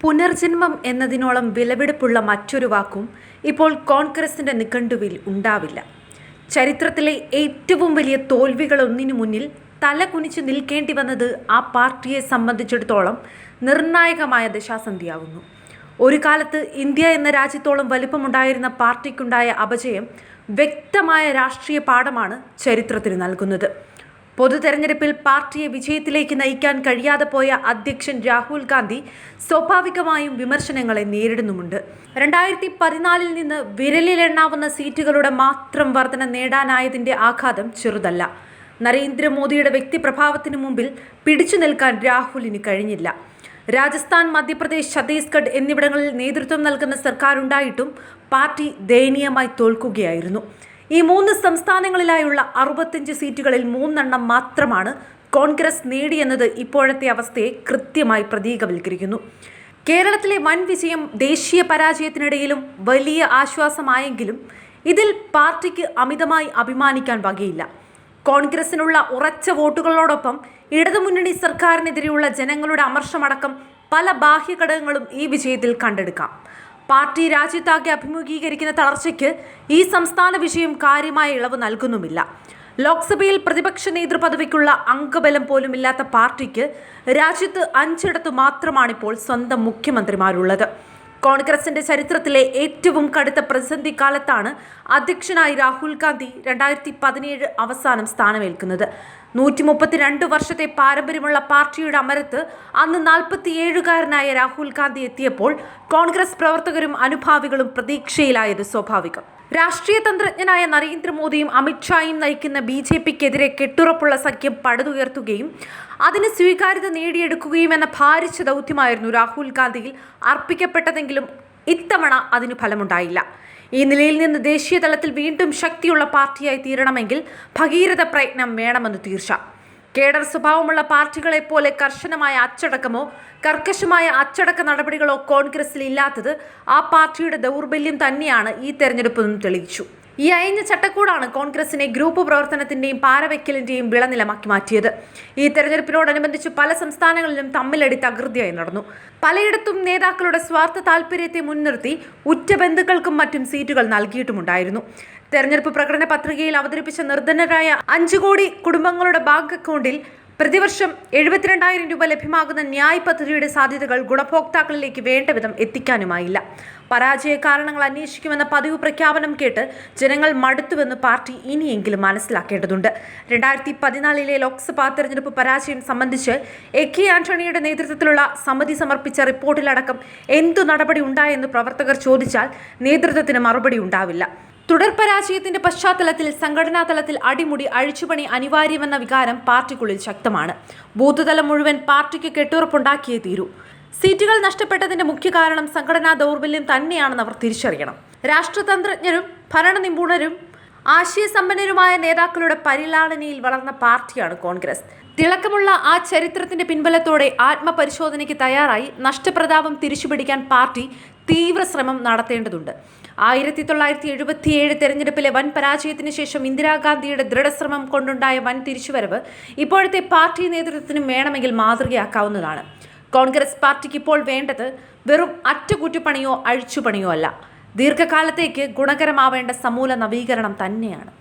പുനർജന്മം എന്നതിനോളം വിലപിടിപ്പുള്ള മറ്റൊരു വാക്കും ഇപ്പോൾ കോൺഗ്രസിന്റെ നിഘണ്ടുവിൽ ഉണ്ടാവില്ല. ചരിത്രത്തിലെ ഏറ്റവും വലിയ തോൽവികളൊന്നിനു മുന്നിൽ തല കുനിച്ചു നിൽക്കേണ്ടി വന്നത് ആ പാർട്ടിയെ സംബന്ധിച്ചിടത്തോളം നിർണായകമായ ദശാസന്ധിയാവുന്നു ഒരു കാലത്ത് ഇന്ത്യ എന്ന രാജ്യത്തോളം വലിപ്പമുണ്ടായിരുന്ന പാർട്ടിക്കുണ്ടായ അപജയം വ്യക്തമായ രാഷ്ട്രീയ പാഠമാണ് ചരിത്രത്തിന് നൽകുന്നത്. പൊതു തെരഞ്ഞെടുപ്പിൽ പാർട്ടിയെ വിജയത്തിലേക്ക് നയിക്കാൻ കഴിയാതെ പോയ അധ്യക്ഷൻ രാഹുൽ ഗാന്ധി സ്വാഭാവികമായും വിമർശനങ്ങളെ നേരിടുന്നുമുണ്ട്. രണ്ടായിരത്തി പതിനാലിൽ നിന്ന് വിരലിലെണ്ണാവുന്ന സീറ്റുകളുടെ മാത്രം വർധന നേടാനായതിന്റെ ആഘാതം ചെറുതല്ല. നരേന്ദ്രമോദിയുടെ വ്യക്തിപ്രഭാവത്തിന് മുമ്പിൽ പിടിച്ചു നിൽക്കാൻ രാഹുലിന് കഴിഞ്ഞില്ല. രാജസ്ഥാൻ മധ്യപ്രദേശ് ഛത്തീസ്ഗഡ് എന്നിവിടങ്ങളിൽ നേതൃത്വം നൽകുന്ന സർക്കാരുണ്ടായിട്ടും പാർട്ടി ദയനീയമായി തോൽക്കുകയായിരുന്നു. ഈ മൂന്ന് സംസ്ഥാനങ്ങളിലായുള്ള അറുപത്തിയഞ്ച് സീറ്റുകളിൽ മൂന്നെണ്ണം മാത്രമാണ് കോൺഗ്രസ് നേടിയെന്നത് ഇപ്പോഴത്തെ അവസ്ഥയെ കൃത്യമായി പ്രതീകവൽക്കരിക്കുന്നു. കേരളത്തിലെ വൻ വിജയം ദേശീയ പരാജയത്തിനിടയിലും വലിയ ആശ്വാസമായെങ്കിലും ഇതിൽ പാർട്ടിക്ക് അമിതമായി അഭിമാനിക്കാൻ വകയില്ല. കോൺഗ്രസിനുള്ള ഉറച്ച വോട്ടുകളോടൊപ്പം ഇടതുമുന്നണി സർക്കാരിനെതിരെയുള്ള ജനങ്ങളുടെ അമർഷമടക്കം പല ബാഹ്യഘടകങ്ങളും ഈ വിജയത്തിൽ കണ്ടെടുക്കാം. പാർട്ടി രാജ്യത്താകെ അഭിമുഖീകരിക്കുന്ന തളർച്ചയ്ക്ക് ഈ സംസ്ഥാന വിഷയം കാര്യമായ ഇളവ് നൽകുന്നുമില്ല. ലോക്സഭയിൽ പ്രതിപക്ഷ നേതൃപദവിക്കുള്ള അംഗബലം പോലുമില്ലാത്ത പാർട്ടിക്ക് രാജ്യത്ത് അഞ്ചിടത്തു മാത്രമാണിപ്പോൾ സ്വന്തം മുഖ്യമന്ത്രിമാരുള്ളത്. കോൺഗ്രസിന്റെ ചരിത്രത്തിലെ ഏറ്റവും കടുത്ത പ്രതിസന്ധി കാലത്താണ് അധ്യക്ഷനായി രാഹുൽ ഗാന്ധി രണ്ടായിരത്തി പതിനേഴ് അവസാനം സ്ഥാനമേൽക്കുന്നത്. നൂറ്റി മുപ്പത്തിരണ്ട് വർഷത്തെ പാരമ്പര്യമുള്ള പാർട്ടിയുടെ അമരത്ത് അന്ന് നാൽപ്പത്തിയേഴുകാരനായ രാഹുൽ ഗാന്ധി എത്തിയപ്പോൾ കോൺഗ്രസ് പ്രവർത്തകരും അനുഭാവികളും പ്രതീക്ഷയിലായത് സ്വാഭാവികം. രാഷ്ട്രീയ തന്ത്രജ്ഞനായ നരേന്ദ്രമോദിയും അമിത്ഷായും നയിക്കുന്ന ബി ജെ പിക്കെതിരെ കെട്ടുറപ്പുള്ള സഖ്യം പടുതുയർത്തുകയും അതിന് സ്വീകാര്യത നേടിയെടുക്കുകയും എന്ന ഭാരിച്ച ദൗത്യമായിരുന്നു രാഹുൽ ഗാന്ധിയിൽ അർപ്പിക്കപ്പെട്ടതെങ്കിലും ഇത്തവണ അതിന് ഫലമുണ്ടായില്ല. ഈ നിലയിൽ നിന്ന് ദേശീയ തലത്തിൽ വീണ്ടും ശക്തിയുള്ള പാർട്ടിയായി തീരണമെങ്കിൽ ഭഗീരഥ പ്രയത്നം വേണമെന്ന് തീർച്ച. കേഡർ സ്വഭാവമുള്ള പാർട്ടികളെ പോലെ കർശനമായ അച്ചടക്കമോ കർക്കശമായ അച്ചടക്ക നടപടികളോ കോൺഗ്രസിൽ ഇല്ലാത്തത് ആ പാർട്ടിയുടെ ദൗർബല്യം തന്നെയാണ് ഈ തെരഞ്ഞെടുപ്പെന്നും തെളിയിച്ചു. ഈ അയഞ്ഞ ചട്ടക്കൂടാണ് കോൺഗ്രസിനെ ഗ്രൂപ്പ് പ്രവർത്തനത്തിന്റെയും പാരവയ്ക്കലിന്റെയും വിളനിലമാക്കി മാറ്റിയത്. ഈ തെരഞ്ഞെടുപ്പിനോടനുബന്ധിച്ച് പല സംസ്ഥാനങ്ങളിലും തമ്മിലടി തകൃതിയായി നടന്നു. പലയിടത്തും നേതാക്കളുടെ സ്വാർത്ഥ താല്പര്യത്തെ മുൻനിർത്തി ഉറ്റ ബന്ധുക്കൾക്കും മറ്റും സീറ്റുകൾ നൽകിയിട്ടുമുണ്ടായിരുന്നു. തെരഞ്ഞെടുപ്പ് പ്രകടന പത്രികയിൽ അവതരിപ്പിച്ച നിർധനരായ അഞ്ചു കോടി കുടുംബങ്ങളുടെ ബാങ്ക് അക്കൗണ്ടിൽ പ്രതിവർഷം എഴുപത്തിരണ്ടായിരം രൂപ ലഭ്യമാകുന്ന ന്യായ് പദ്ധതിയുടെ സാധ്യതകൾ ഗുണഭോക്താക്കളിലേക്ക് വേണ്ടവിധം എത്തിക്കാനുമായില്ല. പരാജയ കാരണങ്ങൾ അന്വേഷിക്കുമെന്ന പതിവ് പ്രഖ്യാപനം കേട്ട് ജനങ്ങൾ മടുത്തുവെന്ന് പാർട്ടി ഇനിയെങ്കിലും മനസ്സിലാക്കേണ്ടതുണ്ട്. രണ്ടായിരത്തി പതിനാലിലെ ലോക്സഭാ തെരഞ്ഞെടുപ്പ് പരാജയം സംബന്ധിച്ച് എ കെ ആന്റണിയുടെ നേതൃത്വത്തിലുള്ള സമിതി സമർപ്പിച്ച റിപ്പോർട്ടിലടക്കം എന്തു നടപടി ഉണ്ടായെന്ന് പ്രവർത്തകർ ചോദിച്ചാൽ നേതൃത്വത്തിന് മറുപടി ഉണ്ടാവില്ല. തുടർ പരാജയത്തിന്റെ പശ്ചാത്തലത്തിൽ സംഘടനാ തലത്തിൽ അടിമുടി അഴിച്ചുപണി അനിവാര്യമെന്ന വികാരം പാർട്ടിക്കുള്ളിൽ ശക്തമാണ്. ബൂത്ത് തലം മുഴുവൻ പാർട്ടിക്ക് കെട്ടുറപ്പുണ്ടാക്കിയേ തീരൂ. സീറ്റുകൾ നഷ്ടപ്പെട്ടതിന്റെ മുഖ്യ കാരണം സംഘടനാ ദൗർബല്യം തന്നെയാണെന്ന് അവർ തിരിച്ചറിയണം. രാഷ്ട്രതന്ത്രജ്ഞരും ഭരണ നിപുണരും ആശയസമ്പന്നരുമായ നേതാക്കളുടെ പരിലാളനയിൽ വളർന്ന പാർട്ടിയാണ് കോൺഗ്രസ്. തിളക്കമുള്ള ആ ചരിത്രത്തിന്റെ പിൻബലത്തോടെ ആത്മപരിശോധനയ്ക്ക് തയ്യാറായി നഷ്ടപ്രതാപം തിരിച്ചുപിടിക്കാൻ പാർട്ടി തീവ്ര ശ്രമം നടത്തേണ്ടതുണ്ട്. ആയിരത്തി തൊള്ളായിരത്തി എഴുപത്തിയേഴ് തെരഞ്ഞെടുപ്പിലെ വൻ പരാജയത്തിന് ശേഷം ഇന്ദിരാഗാന്ധിയുടെ ദൃഢശ്രമം കൊണ്ടുണ്ടായ വൻ തിരിച്ചുവരവ് ഇപ്പോഴത്തെ പാർട്ടി നേതൃത്വത്തിനും വേണമെങ്കിൽ മാതൃകയാക്കാവുന്നതാണ്. കോൺഗ്രസ് പാർട്ടിക്ക് ഇപ്പോൾ വേണ്ടത് വെറും അറ്റകുറ്റപ്പണിയോ അഴിച്ചുപണിയോ അല്ല. ദീർഘകാലത്തേക്ക് ഗുണകരമാവേണ്ട സമൂല നവീകരണം തന്നെയാണ്.